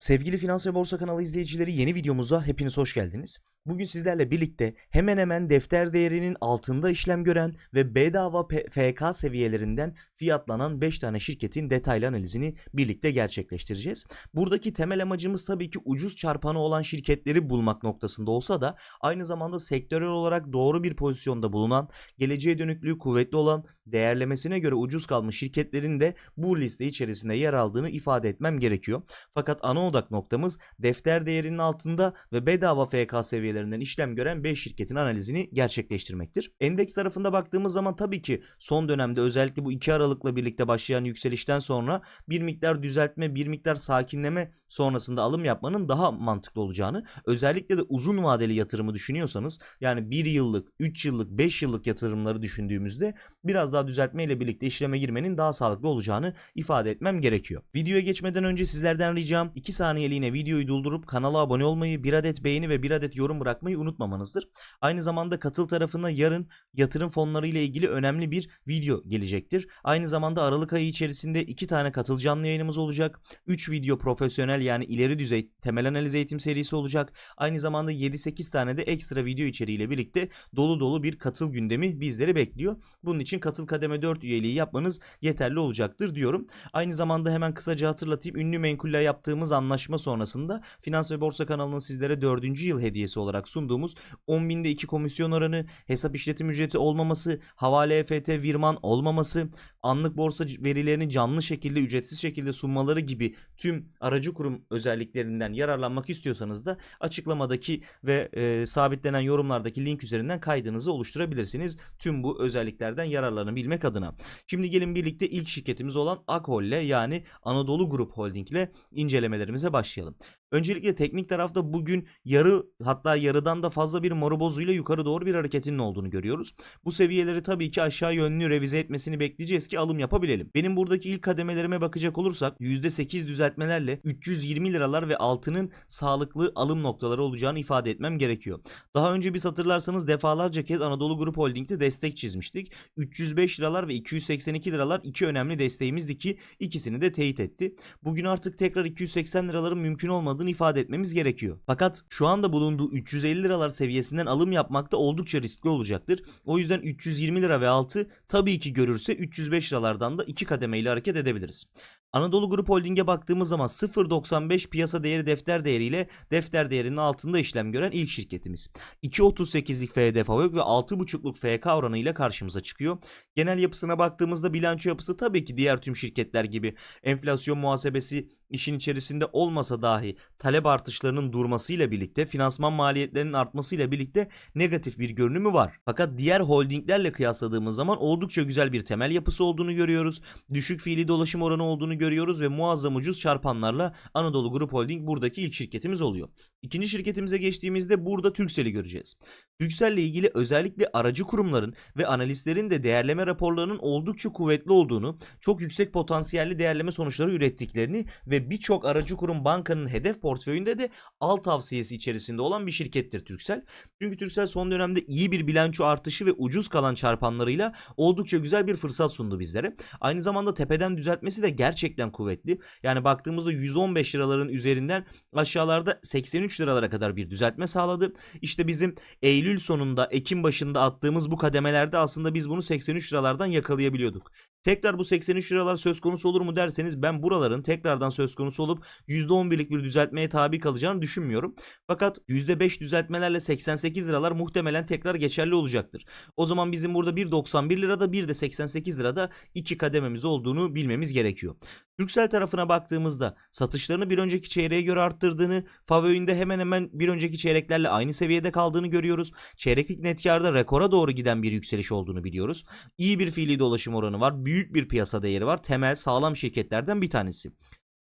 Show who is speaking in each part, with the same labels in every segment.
Speaker 1: Sevgili Finans ve Borsa kanalı izleyicileri yeni videomuza hepiniz hoş geldiniz. Bugün sizlerle birlikte hemen hemen defter değerinin altında işlem gören ve bedava FK seviyelerinden fiyatlanan 5 tane şirketin detaylı analizini birlikte gerçekleştireceğiz. Buradaki temel amacımız tabii ki ucuz çarpanı olan şirketleri bulmak noktasında olsa da aynı zamanda sektörel olarak doğru bir pozisyonda bulunan, geleceğe dönüklüğü kuvvetli olan, değerlemesine göre ucuz kalmış şirketlerin de bu liste içerisinde yer aldığını ifade etmem gerekiyor. Fakat ana odak noktamız defter değerinin altında ve bedava FK seviyelerinden işlem gören 5 şirketin analizini gerçekleştirmektir. Endeks tarafında baktığımız zaman tabii ki son dönemde özellikle bu 2 Aralık'la birlikte başlayan yükselişten sonra bir miktar düzeltme, bir miktar sakinleme sonrasında alım yapmanın daha mantıklı olacağını, özellikle de uzun vadeli yatırımı düşünüyorsanız yani 1 yıllık, 3 yıllık, 5 yıllık yatırımları düşündüğümüzde biraz daha düzeltmeyle birlikte işleme girmenin daha sağlıklı olacağını ifade etmem gerekiyor. Videoya geçmeden önce sizlerden ricam 2 saniyeliğine videoyu durdurup kanala abone olmayı, bir adet beğeni ve bir adet yorum bırakmayı unutmamanızdır. Aynı zamanda katıl tarafına yarın yatırım fonları ile ilgili önemli bir video gelecektir. Aynı zamanda Aralık ayı içerisinde 2 tane katıl canlı yayınımız olacak. 3 video profesyonel yani ileri düzey temel analiz eğitim serisi olacak. Aynı zamanda 7-8 tane de ekstra video içeriğiyle birlikte dolu dolu bir katıl gündemi bizleri bekliyor. Bunun için katıl kademe 4 üyeliği yapmanız yeterli olacaktır diyorum. Aynı zamanda hemen kısaca hatırlatayım. Ünlü menkulle yaptığımız anlaşma sonrasında Finans ve Borsa kanalının sizlere 4. yıl hediyesi olarak sunduğumuz 10 binde 2 komisyon oranı, hesap işletim ücreti olmaması, havale EFT, virman olmaması, anlık borsa verilerini canlı şekilde ücretsiz şekilde sunmaları gibi tüm aracı kurum özelliklerinden yararlanmak istiyorsanız da açıklamadaki ve e, sabitlenen yorumlardaki link üzerinden kaydınızı oluşturabilirsiniz. Tüm bu özelliklerden yararlanabilmek adına. Şimdi gelin birlikte ilk şirketimiz olan Akhol'le yani Anadolu Grup Holding ile incelemelerimize başlayalım. Öncelikle teknik tarafta bugün yarı hatta yarıdan da fazla bir moribozuyla yukarı doğru bir hareketinin olduğunu görüyoruz. Bu seviyeleri tabii ki aşağı yönlü revize etmesini bekleyeceğiz ki alım yapabilelim. Benim buradaki ilk kademelerime bakacak olursak %8 düzeltmelerle 320 liralar ve altının sağlıklı alım noktaları olacağını ifade etmem gerekiyor. Daha önce biz hatırlarsanız defalarca kez Anadolu Grup Holding'de destek çizmiştik. 305 liralar ve 282 liralar iki önemli desteğimizdi ki ikisini de teyit etti. Bugün artık tekrar 280 liraların mümkün olmadığını ifade etmemiz gerekiyor. Fakat şu anda bulunduğu 350 liralar seviyesinden alım yapmakta oldukça riskli olacaktır. O yüzden 320 lira ve altı tabii ki görürse 305 liralardan da iki kademeyle hareket edebiliriz. Anadolu Grup Holding'e baktığımız zaman 0.95 piyasa değeri defter değeriyle defter değerinin altında işlem gören ilk şirketimiz. 2.38'lik FD FAVÖK ve 6.5'luk FK oranıyla karşımıza çıkıyor. Genel yapısına baktığımızda bilanço yapısı tabii ki diğer tüm şirketler gibi enflasyon muhasebesi işin içerisinde olmasa dahi talep artışlarının durmasıyla birlikte finansman maliyetlerinin artmasıyla birlikte negatif bir görünümü var. Fakat diğer holdinglerle kıyasladığımız zaman oldukça güzel bir temel yapısı olduğunu görüyoruz. Düşük fiili dolaşım oranı olduğunu görüyoruz ve muazzam ucuz çarpanlarla Anadolu Grup Holding buradaki ilk şirketimiz oluyor. İkinci şirketimize geçtiğimizde burada Turkcell'i göreceğiz. Turkcell ile ilgili özellikle aracı kurumların ve analistlerin de değerleme raporlarının oldukça kuvvetli olduğunu, çok yüksek potansiyelli değerleme sonuçları ürettiklerini ve birçok aracı kurum bankanın hedef portföyünde de al tavsiyesi içerisinde olan bir şirkettir Turkcell. Çünkü Turkcell son dönemde iyi bir bilanço artışı ve ucuz kalan çarpanlarıyla oldukça güzel bir fırsat sundu bizlere. Aynı zamanda tepeden düzeltmesi de gerçekten kuvvetli. Yani baktığımızda 115 liraların üzerinden aşağılarda 83 liralara kadar bir düzeltme sağladı. İşte bizim Eylül sonunda, Ekim başında attığımız bu kademelerde aslında biz bunu 83 liralardan yakalayabiliyorduk. Tekrar bu 83 liralar söz konusu olur mu derseniz ben buraların tekrardan söz konusu olup %11'lik bir düzeltmeye tabi kalacağını düşünmüyorum. Fakat %5 düzeltmelerle 88 liralar muhtemelen tekrar geçerli olacaktır. O zaman bizim burada 1.91 lirada bir de 88 lirada iki kadememiz olduğunu bilmemiz gerekiyor. Türksel tarafına baktığımızda satışlarını bir önceki çeyreğe göre arttırdığını, Favö'ünde hemen hemen bir önceki çeyreklerle aynı seviyede kaldığını görüyoruz. Çeyreklik net karda rekora doğru giden bir yükseliş olduğunu biliyoruz. İyi bir fiili dolaşım oranı var, büyük bir piyasa değeri var. Temel sağlam şirketlerden bir tanesi.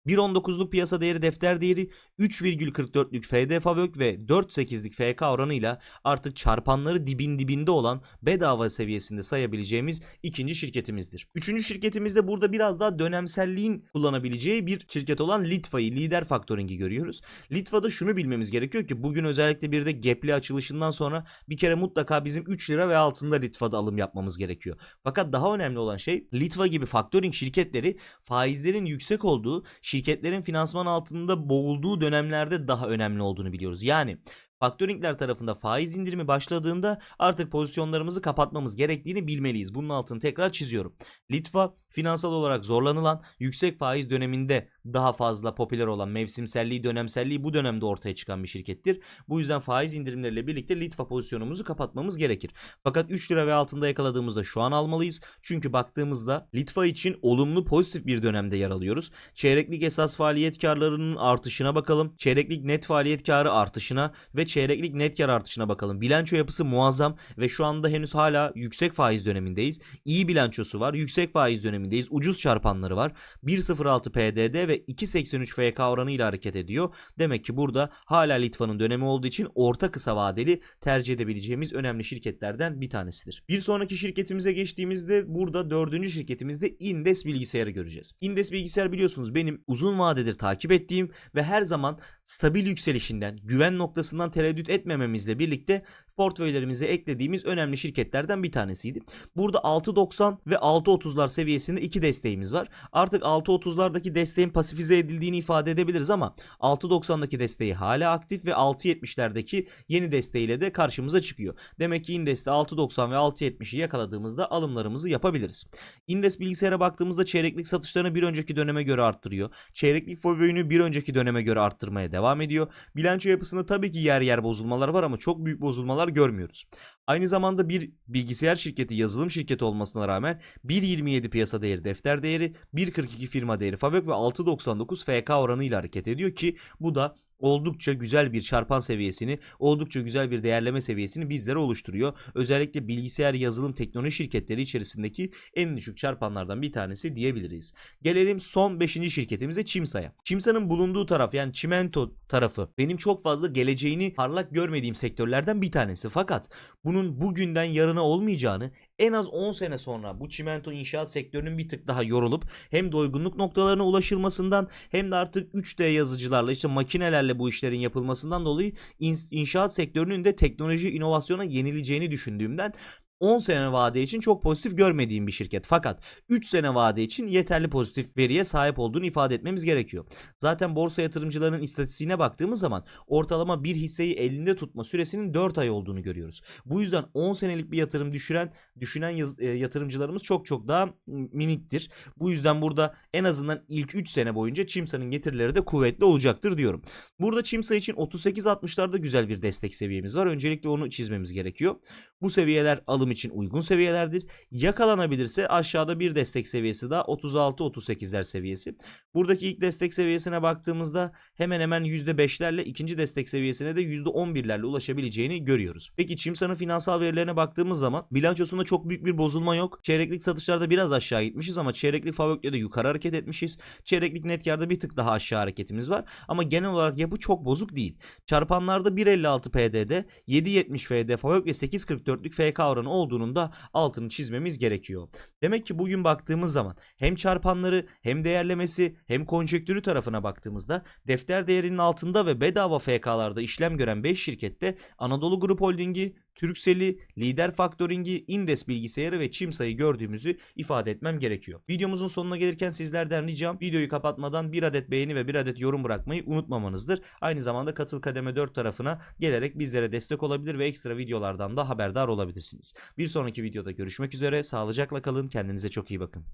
Speaker 1: 1.19'luk piyasa değeri defter değeri 3,44'lük FD Favök ve 4.8'lik FK oranıyla artık çarpanları dibin dibinde olan bedava seviyesinde sayabileceğimiz ikinci şirketimizdir. Üçüncü şirketimizde burada biraz daha dönemselliğin kullanabileceği bir şirket olan Litva'yı, Lider Factoring'i görüyoruz. Litva'da şunu bilmemiz gerekiyor ki bugün özellikle bir de gapli açılışından sonra bir kere mutlaka bizim 3 lira ve altında Litva'da alım yapmamız gerekiyor. Fakat daha önemli olan şey Litva gibi factoring şirketleri faizlerin yüksek olduğu şirketlerin finansman altında boğulduğu dönemlerde daha önemli olduğunu biliyoruz. Yani Faktöringler tarafında faiz indirimi başladığında artık pozisyonlarımızı kapatmamız gerektiğini bilmeliyiz. Bunun altını tekrar çiziyorum. Litva finansal olarak zorlanılan yüksek faiz döneminde daha fazla popüler olan mevsimselliği, dönemselliği bu dönemde ortaya çıkan bir şirkettir. Bu yüzden faiz indirimleriyle birlikte Litva pozisyonumuzu kapatmamız gerekir. Fakat 3 lira ve altında yakaladığımızda şu an almalıyız. Çünkü baktığımızda Litva için olumlu pozitif bir dönemde yer alıyoruz. Çeyreklik esas faaliyet karlarının artışına bakalım. Çeyreklik net faaliyet karı artışına ve çeyreklik net kar artışına bakalım. Bilanço yapısı muazzam ve şu anda henüz hala yüksek faiz dönemindeyiz. İyi bilançosu var. Yüksek faiz dönemindeyiz. Ucuz çarpanları var. 1.06 PDD ve 2.83 FK oranıyla hareket ediyor. Demek ki burada hala Litva'nın dönemi olduğu için orta kısa vadeli tercih edebileceğimiz önemli şirketlerden bir tanesidir. Bir sonraki şirketimize geçtiğimizde burada dördüncü şirketimizde Indes Bilgisayarı göreceğiz. Indes Bilgisayar biliyorsunuz benim uzun vadedir takip ettiğim ve her zaman stabil yükselişinden, güven noktasından tereddüt etmememizle birlikte portföylerimize eklediğimiz önemli şirketlerden bir tanesiydi. Burada 6.90 ve 6.30'lar seviyesinde iki desteğimiz var. Artık 6.30'lardaki desteğin pasifize edildiğini ifade edebiliriz ama 6.90'daki desteği hala aktif ve 6.70'lerdeki yeni desteğiyle de karşımıza çıkıyor. Demek ki Indes'te 6.90 ve 6.70'i yakaladığımızda alımlarımızı yapabiliriz. Indes bilgisayara baktığımızda çeyreklik satışlarını bir önceki döneme göre arttırıyor. Çeyreklik folyoyu bir önceki döneme göre arttırmaya devam ediyor. Bilanço yapısında tabii ki yer yer bozulmalar var ama çok büyük bozulmalar görmüyoruz. Aynı zamanda bir bilgisayar şirketi, yazılım şirketi olmasına rağmen 1.27 piyasa değeri defter değeri, 1.42 firma değeri FAVÖK ve 6.99 FK oranıyla hareket ediyor ki bu da oldukça güzel bir çarpan seviyesini, oldukça güzel bir değerleme seviyesini bizlere oluşturuyor. Özellikle bilgisayar yazılım teknoloji şirketleri içerisindeki en düşük çarpanlardan bir tanesi diyebiliriz. Gelelim son 5. şirketimize Çimsa'ya. Çimsa'nın bulunduğu taraf yani çimento tarafı benim çok fazla geleceğini parlak görmediğim sektörlerden bir tanesi. Fakat bunun bugünden yarına olmayacağını en az 10 sene sonra bu çimento inşaat sektörünün bir tık daha yorulup hem doygunluk noktalarına ulaşılmasından hem de artık 3D yazıcılarla işte makinelerle bu işlerin yapılmasından dolayı in- inşaat sektörünün de teknoloji inovasyona yenileceğini düşündüğümden 10 sene vade için çok pozitif görmediğim bir şirket. Fakat 3 sene vade için yeterli pozitif veriye sahip olduğunu ifade etmemiz gerekiyor. Zaten borsa yatırımcılarının istatistiğine baktığımız zaman ortalama bir hisseyi elinde tutma süresinin 4 ay olduğunu görüyoruz. Bu yüzden 10 senelik bir yatırım düşüren düşünen e, yatırımcılarımız çok çok daha miniktir. Bu yüzden burada en azından ilk 3 sene boyunca Çimsa'nın getirileri de kuvvetli olacaktır diyorum. Burada Çimsa için 38-60'larda güzel bir destek seviyemiz var. Öncelikle onu çizmemiz gerekiyor. Bu seviyeler alım için uygun seviyelerdir. Yakalanabilirse aşağıda bir destek seviyesi daha 36-38'ler seviyesi. Buradaki ilk destek seviyesine baktığımızda hemen hemen %5'lerle ikinci destek seviyesine de %11'lerle ulaşabileceğini görüyoruz. Peki Çimsa'nın finansal verilerine baktığımız zaman bilançosunda çok büyük bir bozulma yok. Çeyreklik satışlarda biraz aşağı gitmişiz ama çeyreklik FAVÖK'le de yukarı hareket etmişiz. Çeyreklik net karda bir tık daha aşağı hareketimiz var. Ama genel olarak yapı çok bozuk değil. Çarpanlarda 1.56 PD'de 7.70 FD FAVÖK ve 8.44'lük FK oranı olduğunun da altını çizmemiz gerekiyor. Demek ki bugün baktığımız zaman hem çarpanları hem değerlemesi hem konjektürü tarafına baktığımızda defter değerinin altında ve bedava FK'larda işlem gören 5 şirkette Anadolu Grup Holding'i, Turkcell'i, Lider Faktöring'i, Indes Bilgisayarı ve Çimsa'yı gördüğümüzü ifade etmem gerekiyor. Videomuzun sonuna gelirken sizlerden ricam videoyu kapatmadan bir adet beğeni ve bir adet yorum bırakmayı unutmamanızdır. Aynı zamanda Katıl Kademe 4 tarafına gelerek bizlere destek olabilir ve ekstra videolardan da haberdar olabilirsiniz. Bir sonraki videoda görüşmek üzere. Sağlıcakla kalın. Kendinize çok iyi bakın.